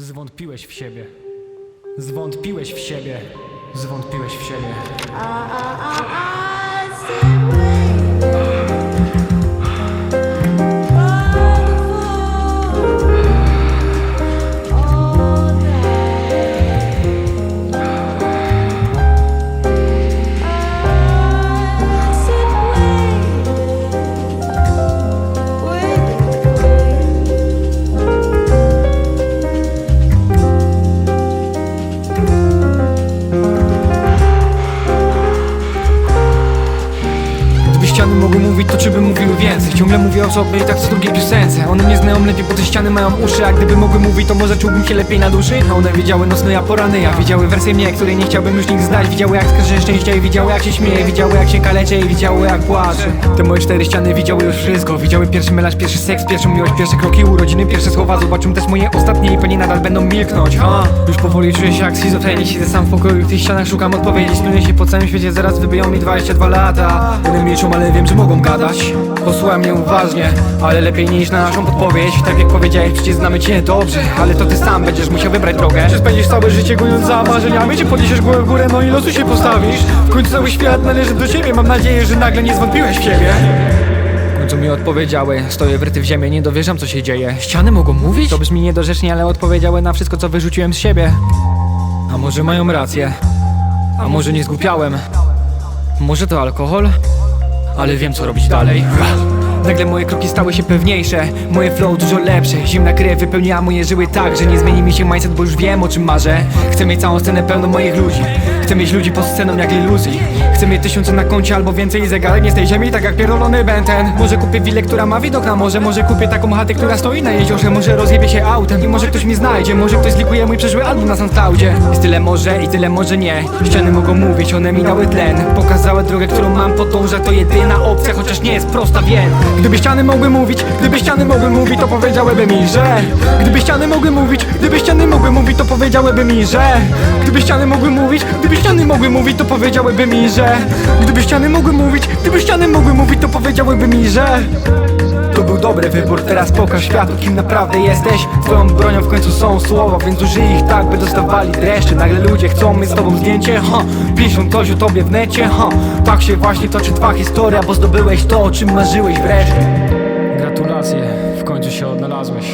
Zwątpiłeś w siebie. Zwątpiłeś w siebie. Zwątpiłeś w siebie. Gdyby ściany mogły mówić, to czy by mówiły więcej? Ciągle mówię o sobie i tak co drugiej piosence One mnie znają lepiej, bo te ściany mają uszy A gdyby mogły mówić, to może czułbym się lepiej na duszy? One widziały nocne, ja porany Ja widziały wersję mnie, której nie chciałbym już nigdy znać. Widziały jak skaże szczęścia i widziały jak się śmieje Widziały jak się kaleczę i widziały jak płaczę. Te moje cztery ściany widziały już wszystko. Widziały pierwszy melanż, pierwszy seks, pierwszą miłość Pierwsze kroki urodziny, pierwsze słowa. Zobaczą też moje ostatnie i pewnie nadal będą milknąć. Ha? Już powoli czuję się jak schizofrenik Siedzę sam w pokoju, w tych ścianach szukam odpowiedzi. Studiuję się po całym świecie, zaraz wybiją mi 22 lata. Milczą, ale wiem, że mogą gadać. Posłuchaj mnie uważnie, ale lepiej niż na naszą podpowiedź. Tak jak powiedziałeś, przecież znamy cię dobrze Ale to ty sam będziesz musiał wybrać drogę. Czy spędzisz całe życie gojąc za marzeniami Czy podniesiesz głowę w górę, no i losu się postawisz. W końcu cały świat należy do ciebie. Mam nadzieję, że nagle nie zwątpiłeś w siebie. Końcu mi odpowiedziały Stoję wryty w ziemię, nie dowierzam co się dzieje. Ściany mogą mówić? To brzmi niedorzecznie, ale odpowiedziały na wszystko co wyrzuciłem z siebie. A może mają rację? A może nie zgłupiałem? Może to alkohol? Ale wiem co robić dalej Nagle moje kroki stały się pewniejsze. Moje flow dużo lepsze. Zimna krew wypełniła moje żyły tak Że nie zmieni mi się mindset, bo już wiem o czym marzę. Chcę mieć całą scenę pełną moich ludzi. Chcę mieć ludzi pod sceną jak iluzji Chcę mieć tysiące na koncie albo więcej Zegarek. Nie z tej ziemi, tak jak pierdolony Benten Może kupię willę, która ma widok na morze. Może kupię taką chatę, która stoi na jeziorze. Może rozjebie się autem i może ktoś mnie znajdzie. Może ktoś zlikuje mój przeszły album na SoundCloudzie. Jest tyle może i tyle może nie. Ściany mogą mówić, one mi dały tlen. Pokazały drogę, którą mam podążać. To jedyna opcja, chociaż nie jest prosta, wiem Gdyby ściany mogły mówić, gdyby ściany mogły mówić To powiedziałyby mi, że. Gdyby ściany mogły mówić, gdyby ściany mogły mówić To powiedziałyby mi, że. Gdyby ściany mogły mówić, gdyby ściany mogły mówić To powiedziałyby mi, że. Gdyby ściany mogły mówić, gdyby ściany mogły mówić To powiedziałyby mi, że dobry wybór, teraz pokaż światu kim naprawdę jesteś. Twoją bronią w końcu są słowa, więc użyj ich tak, by dostawali dreszcze. Nagle ludzie chcą mieć z tobą zdjęcie, ha Piszą coś o tobie w necie, ha Tak się właśnie toczy twa historia, bo zdobyłeś to, o czym marzyłeś wreszcie. Gratulacje, w końcu się odnalazłeś